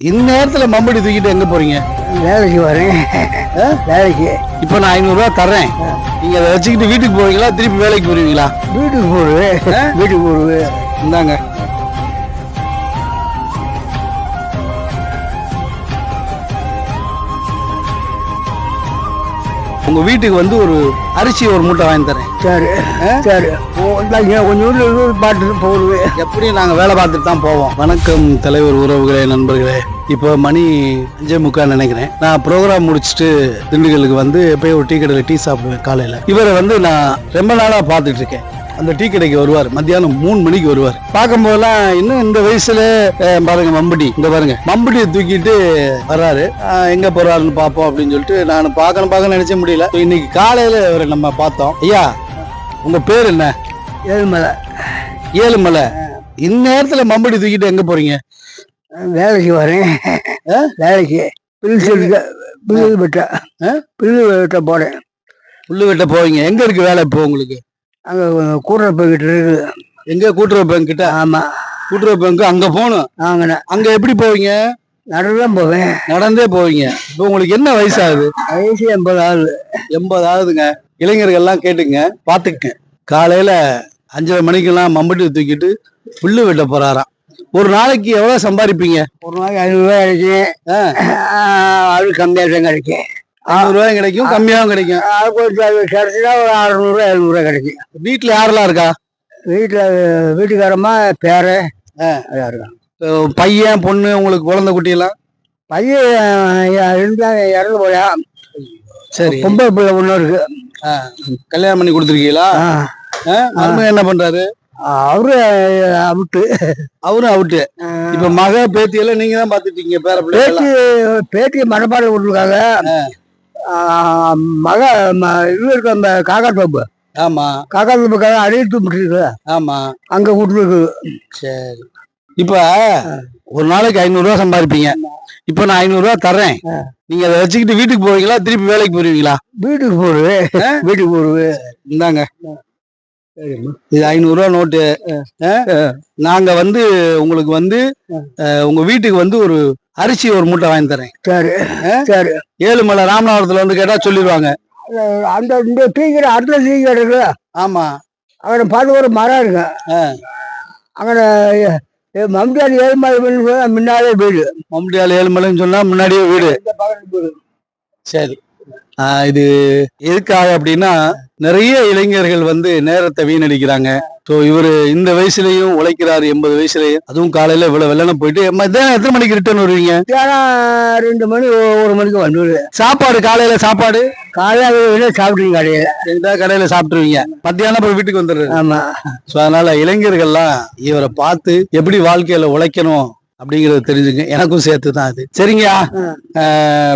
இந்நேரத்துல மம்படி தூக்கிட்டு எங்க போறீங்க? வேலைக்கு வரேன். வேலைக்கு. இப்போ நான் ஐநூறு ரூபாய் தர்றேன் நீங்க அதை வச்சுக்கிட்டு வீட்டுக்கு போவீங்களா திருப்பி வேலைக்கு போறீங்களா வீட்டுக்கு போடுவேன். வீட்டுக்கு போடுவேன். இந்தாங்க. உங்க வீட்டுக்கு வந்து ஒரு அரிசி ஒரு மூட்டை வாங்கி தரேன். சரி சரி. கொஞ்சம் பாட்டு போடுவேன் எப்படி நாங்க வேலை பார்த்துட்டு தான் போவோம். வணக்கம் தலைவர் உறவுகளே நண்பர்களே. இப்போ மணி அஞ்சே முக்கால் நினைக்கிறேன். நான் ப்ரோக்ராம் முடிச்சுட்டு திண்டுக்கலுக்கு வந்து எப்பயும் ஒரு டீ கடையில் டீ சாப்பிடுவேன் காலையில. இவரை வந்து நான் ரொம்ப நாளா பார்த்துட்டு இருக்கேன். அந்த டீ கடைக்கு வருவார். மத்தியானம் மூணு மணிக்கு வருவார். பார்க்கும் போதெல்லாம் இன்னும் இந்த வயசுல பாருங்க மம்பட்டி இந்த பாருங்க. மம்பட்டியை தூக்கிட்டு வர்றாரு. எங்க போறாருன்னு பார்ப்போம் அப்படின்னு சொல்லிட்டு நான் பார்க்கணும் பார்க்க நினைச்ச முடியல. இன்னைக்கு காலையில இவரை நம்ம பார்த்தோம். ஐயா உங்க பேர் என்ன? ஏழுமலை. ஏழுமலை. இந்நேரத்துல மம்பட்டி தூக்கிட்டு எங்க போறீங்க? வேலைக்கு வரேன். வேலைக்கு. பில்லு செடிக்க பில்லு வெட்ட பில்லு வெட்ட போறேன். புல்லு வெட்ட போவீங்க. எங்க இருக்கு வேலை இப்போ உங்களுக்கு? அங்கே கூட்டுற போய்கிட்டு இருக்குது எங்க கூட்டுறவு பேங்க் கிட்ட ஆமாம் கூட்டுறவு பேங்க் அங்க போகணும் வாங்கின அங்க எப்படி போவீங்க நடந்துதான் போவேன் நடந்தே போவீங்க இப்போ உங்களுக்கு என்ன வயசாகுது வயசு எண்பது ஆளு எண்பது ஆகுதுங்க இளைஞர்கள் எல்லாம் கேட்டுங்க பாத்துக்க காலையில அஞ்சரை மணிக்கெல்லாம் மம்பட்டி தூக்கிட்டு புல்லு வெட்ட போறாராம் ஒரு நாளைக்கு எவ்வளவு சம்பாதிப்பீங்க ஒரு நாளைக்கு ஐநூறுரூவா கிடைக்கும் அது கம்மியாக தான் கிடைக்கும் ஐநூறு கிடைக்கும் கம்மியாகவும் கிடைக்கும். கிடைச்சினா ஒரு அறுநூறுவா எழுநூறுவா கிடைக்கும். வீட்டுல யாரெல்லாம் இருக்கா? வீட்டில் வீட்டுக்காரம்மா பேரை இருக்கான் பையன் பொண்ணு உங்களுக்கு குழந்தை குட்டி எல்லாம் பையன் இருந்தா இறந்து போயா. சரி. பொம்பளை பிள்ளை ஒன்று இருக்கு. கல்யாணம் பண்ணி கொடுத்துருக்கீங்களா? மருமகன் என்ன பண்றாரு? அவரு அவுட்டு. அவரும் அவுட்டு. இப்ப மக பேத்தி எல்லாம் நீங்க தான் பாத்துட்டீங்க பேர பேட்டி பேட்டி மனப்பாடம் விட்டுருக்காங்க மக இது இருக்கு அந்த காக்காட்டு பாம்பு. ஆமா. காக்காட்டு பாம்புக்காக அடித்து விட்டுருக்கு ஆமா. அங்க விட்டுருக்கு சரி. இப்ப ஒரு நாளைக்கு ஐநூறு ரூபாய் சம்பாதிப்பீங்க. இப்ப நான் ஐநூறு ரூபாய் தர்றேன் நீங்க அதை வச்சுக்கிட்டு வீட்டுக்கு போவீங்களா திருப்பி வேலைக்கு போயிருவீங்களா? வீட்டுக்கு போடுவேன் வீட்டுக்கு போடுவேன் இந்தாங்க. இது ஐநூறு ரூபாய் நோட்டு நாங்க வந்து உங்களுக்கு வந்து உங்க வீட்டுக்கு வந்து ஒரு அரிசி ஒரு மூட்டை வாங்கி தரேன். சரி சரி. ஏழுமலை ராமநாதபுரத்துல வந்து கேட்டா சொல்லிடுவாங்க. அந்த இந்த தீக்கிற அடுத்த தீக்கிற இருக்கு ஆமா. அங்கே பார்த்து ஒரு மரம் இருக்கு. அங்கே மம்தாடி ஏழுமலை முன்னாலே வீடு. மம்முட்டியால் ஏழுமலைன்னு சொன்னா முன்னாடியே வீடு. சரி. இது எதுக்காக அப்படின்னா நிறைய இளைஞர்கள் வந்து நேரத்தை வீணடிக்கிறாங்க. ஸோ இவரு இந்த வயசுலயும் உழைக்கிறாரு எண்பது வயசுலயும். அதுவும் காலையில இவ்வளவு வெள்ளன போயிட்டு மத்தியானம் எத்தனை மணிக்கு ரிட்டர்ன் வருவீங்க? ரெண்டு மணி ஒரு மணிக்கு வந்துடுது சாப்பாடு காலையில சாப்பாடு? காலையில் சாப்பிடுங்க கடையில் ஏதாவது கடையில சாப்பிட்டுருவீங்க. மத்தியானம் அப்புறம் வீட்டுக்கு வந்துடுறது. ஆமா. ஸோ அதனால இளைஞர்கள்லாம் இவரை பார்த்து எப்படி வாழ்க்கையில உழைக்கணும் அப்படிங்கறத தெரிஞ்சுங்க. எனக்கும் சேர்த்து தான் அது. சரிங்கய்யா?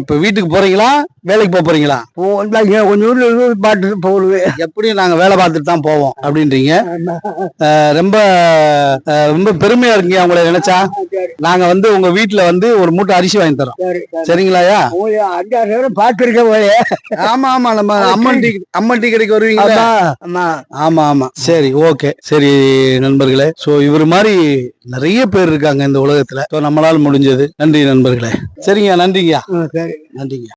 இப்ப வீட்டுக்கு போறீங்களா? வேலைக்கு போக போறீங்களா? கொஞ்சம் பாட்டு போடுவேன் எப்படி நாங்க வேலை பார்த்துட்டு தான் போவோம் அப்படின்றீங்க. ரொம்ப ரொம்ப பெருமையா இருக்கீங்க உங்களை நினைச்சா. நாங்க வந்து உங்க வீட்டுல வந்து ஒரு மூட்டை அரிசி வாங்கி தரோம். சரி சரிங்களாயா அஞ்சாறு நேரம் பார்த்துருக்க போலே ஆமா ஆமா நம்ம அம்மன் டீ அம்மன் டீ கடைக்கு வருவீங்களா? ஆமா ஆமா. சரி ஓகே. சரி நண்பர்களே. சோ இவர் மாதிரி நிறைய பேர் இருக்காங்க இந்த உலகத்துல. சோ நம்மளால முடிஞ்சது. நன்றி நண்பர்களே. சரிங்க நன்றிங்கய்யா. நன்றிங்க